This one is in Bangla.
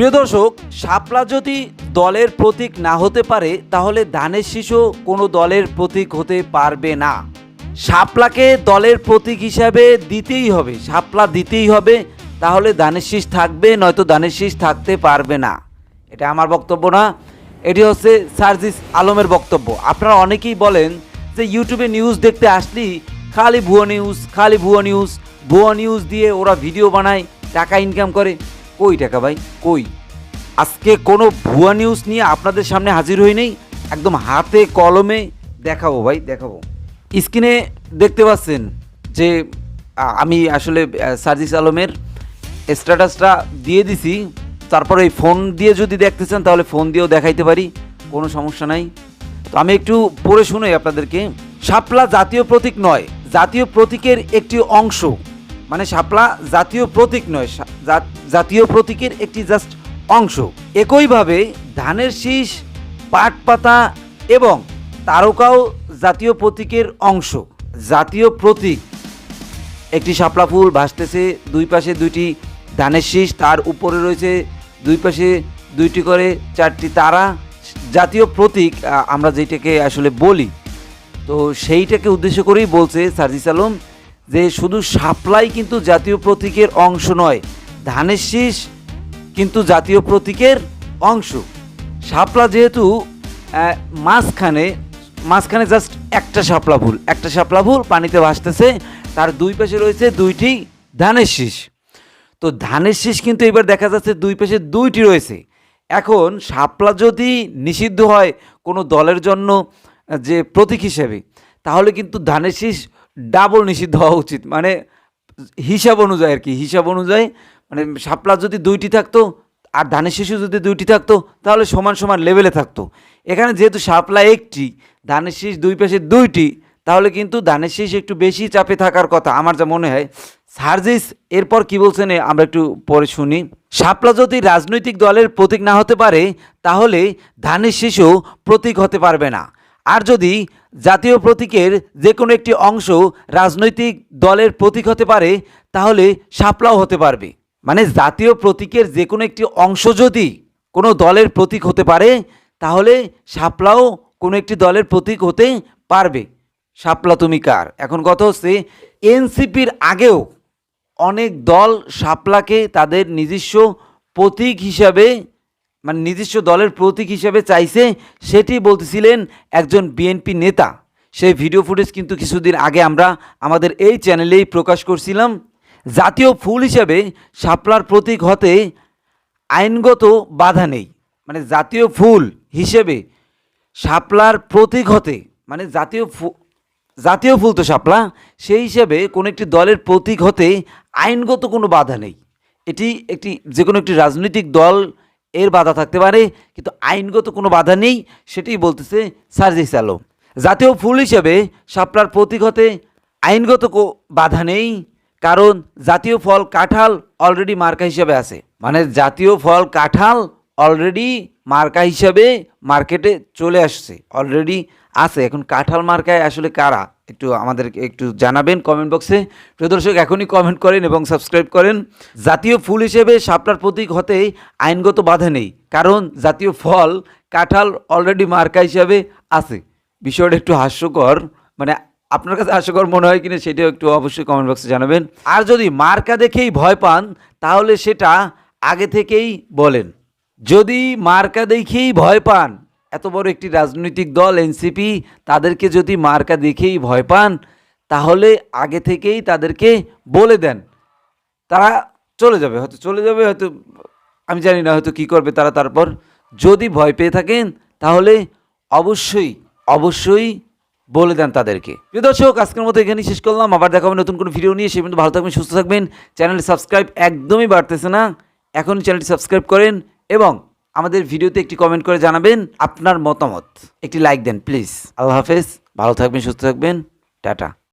প্রিয় দর্শক, শাপলা যদি দলের প্রতীক না হতে পারে, তাহলে ধানের শিশু কোনো দলের প্রতীক হতে পারবে না। শাপলাকে দলের প্রতীক হিসাবে দিতেই হবে, শাপলা দিতেই হবে, তাহলে ধানের শীষ থাকবে, নয়তো ধানের শীষ থাকতে পারবে না। এটা আমার বক্তব্য না, এটি হচ্ছে সার্জিস আলমের বক্তব্য। আপনারা অনেকেই বলেন যে ইউটিউবে নিউজ দেখতে আসলেই খালি ভুয়ো নিউজ খালি ভুয়ো নিউজ ভুয়ো নিউজ দিয়ে ওরা ভিডিও বানায়, টাকা ইনকাম করে। কই টাকা ভাই? কই? আজকে কোনো ভুয়া নিউজ নিয়ে আপনাদের সামনে হাজির হই নেই। একদম হাতে কলমে দেখাবো ভাই, দেখাবো। স্ক্রিনে দেখতে পাচ্ছেন যে আমি আসলে সার্জিস আলমের স্ট্যাটাসটা দিয়ে দিছি। তারপরে এই ফোন দিয়ে যদি দেখতে চান, তাহলে ফোন দিয়েও দেখাইতে পারি। কোনো সমস্যা নাই। তো আমি একটু পড়ে শুনাই আপনাদেরকে। শাপলা জাতীয় প্রতীক নয়, জাতীয় প্রতীকের একটি অংশ। মানে শাপলা জাতীয় প্রতীক নয় জাতীয় প্রতীকের একটি জাস্ট অংশ। একইভাবে ধানের শীষ, পাট পাতা এবং তারকাও জাতীয় প্রতীকের অংশ। জাতীয় প্রতীক। একটি শাপলা ফুল ভাসতেছে, দুই পাশে দুইটি ধানের শীষ, তার উপরে রয়েছে দুই পাশে দুইটি করে চারটি তারা। জাতীয় প্রতীক আমরা যেটাকে আসলে বলি, তো সেইটাকে উদ্দেশ্য করেই বলছে সার্জিস আলম যে শুধু শাপলাই কিন্তু জাতীয় প্রতীকের অংশ নয়, ধানের শীষ কিন্তু জাতীয় প্রতীকের অংশ। শাপলা যেহেতু মাঝখানে মাঝখানে জাস্ট একটা শাপলা ফুল একটা শাপলা ফুল পানিতে ভাসতেছে, তার দুই পাশে রয়েছে দুইটি ধানের শীষ। তো ধানের শীষ কিন্তু এবার দেখা যাচ্ছে দুই পাশে দুইটি রয়েছে। এখন শাপলা যদি নিষিদ্ধ হয় কোনো দলের জন্য যে প্রতীক হিসেবে, তাহলে কিন্তু ধানের শীষ ডাবল নিষিদ্ধ হওয়া উচিত। মানে হিসাব অনুযায়ী আর কি, হিসাব অনুযায়ী মানে শাপলা যদি দুইটি থাকতো আর ধানের শিশু যদি দুইটি থাকতো, তাহলে সমান সমান লেভেলে থাকতো। এখানে যেহেতু শাপলা একটি, ধানের শীষ দুই পাশে দুইটি, তাহলে কিন্তু ধানের শীষ একটু বেশি চাপে থাকার কথা আমার যা মনে হয়। সার্জিস, এরপর কি বলছেন আমরা একটু পরে শুনি। শাপলা যদি রাজনৈতিক দলের প্রতীক না হতে পারে, তাহলে ধানের শিশু প্রতীক হতে পারবে না। আর যদি জাতীয় প্রতীকের যে কোনো একটি অংশ রাজনৈতিক দলের প্রতীক হতে পারে, তাহলে শাপলাও হতে পারবে। মানে জাতীয় প্রতীকের যে কোনো একটি অংশ যদি কোনো দলের প্রতীক হতে পারে, তাহলে শাপলাও কোনো একটি দলের প্রতীক হতে পারবে। শাপলা তুমি কার? এখন কথা হচ্ছে, এনসিপির আগেও অনেক দল শাপলাকে তাদের নিজস্ব প্রতীক হিসাবে মানে নিজস্ব দলের প্রতীক হিসাবে চাইছে, সেটি বলতেছিলেন একজন বিএনপি নেতা। সেই ভিডিও ফুটেজ কিন্তু কিছুদিন আগে আমরা আমাদের এই চ্যানেলেই প্রকাশ করছিলাম। জাতীয় ফুল হিসাবে শাপলার প্রতীক হতে আইনগত বাধা নেই। মানে জাতীয় ফুল হিসেবে শাপলার প্রতীক হতে মানে জাতীয় জাতীয় ফুল তো শাপলা, সেই হিসেবে কোনো একটি দলের প্রতীক হতে আইনগত কোনো বাধা নেই। এটি একটি যে কোনো একটি রাজনৈতিক দল এর বাধা থাকতে পারে, কিন্তু আইনগত কোনো বাধা নেই, সেটাই বলতেছে সার্জিস আলম। জাতীয় ফুল হিসেবে শাপলার প্রতীক হতে আইনগত বাধা নেই, কারণ জাতীয় ফল কাঁঠাল অলরেডি মার্কা হিসেবে আছে। মানে জাতীয় ফল কাঁঠাল অলরেডি মার্কা হিসাবে মার্কেটে চলে আসছে অলরেডি আছে। এখন কাঁঠাল মার্কায় আসলে কারা? একটু আমাদেরকে একটু জানাবেন কমেন্ট বক্সে প্রিয় দর্শক, এখনই কমেন্ট করেন এবং সাবস্ক্রাইব করেন। জাতীয় ফুল হিসেবে শাপলার প্রতীক হতে আইনগত বাধা নেই, কারণ জাতীয় ফল কাঁঠাল অলরেডি মার্কা হিসাবে আছে। বিষয়টা একটু হাস্যকর মানে আপনার কাছে হাস্যকর মনে হয় কিনা সেটাও একটু অবশ্যই কমেন্ট বক্সে জানাবেন। আর যদি মার্কা দেখেই ভয় পান, তাহলে সেটা আগে থেকেই বলেন। যদি মার্কা দেখেই ভয় পান এত বড় একটি রাজনৈতিক দল এনসিপি তাদেরকে যদি মার্কা দেখেই ভয় পান, তাহলে আগে থেকেই তাদেরকে বলে দেন। তারা চলে যাবে, হয়তো চলে যাবে, হয়তো, আমি জানি না হয়তো কী করবে তারা তারপর। যদি ভয় পেয়ে থাকেন, তাহলে অবশ্যই অবশ্যই বলে দেন তাদেরকে। প্রিয় দর্শক, আজকের মতো এখানেই শেষ করলাম। আবার দেখা হবে নতুন কোনো ভিডিও নিয়ে। সে পর্যন্ত ভালো থাকবেন, সুস্থ থাকবেন। চ্যানেলটি সাবস্ক্রাইব একদমই বাড়তেছে না। এখন চ্যানেলটি সাবস্ক্রাইব করেন এবং আমাদের ভিডিওতে একটি কমেন্ট করে জানাবেন আপনার মতামত। একটি লাইক দেন প্লিজ আল্লাহ হাফেজ, ভালো থাকবেন, সুস্থ থাকবেন। টাটা।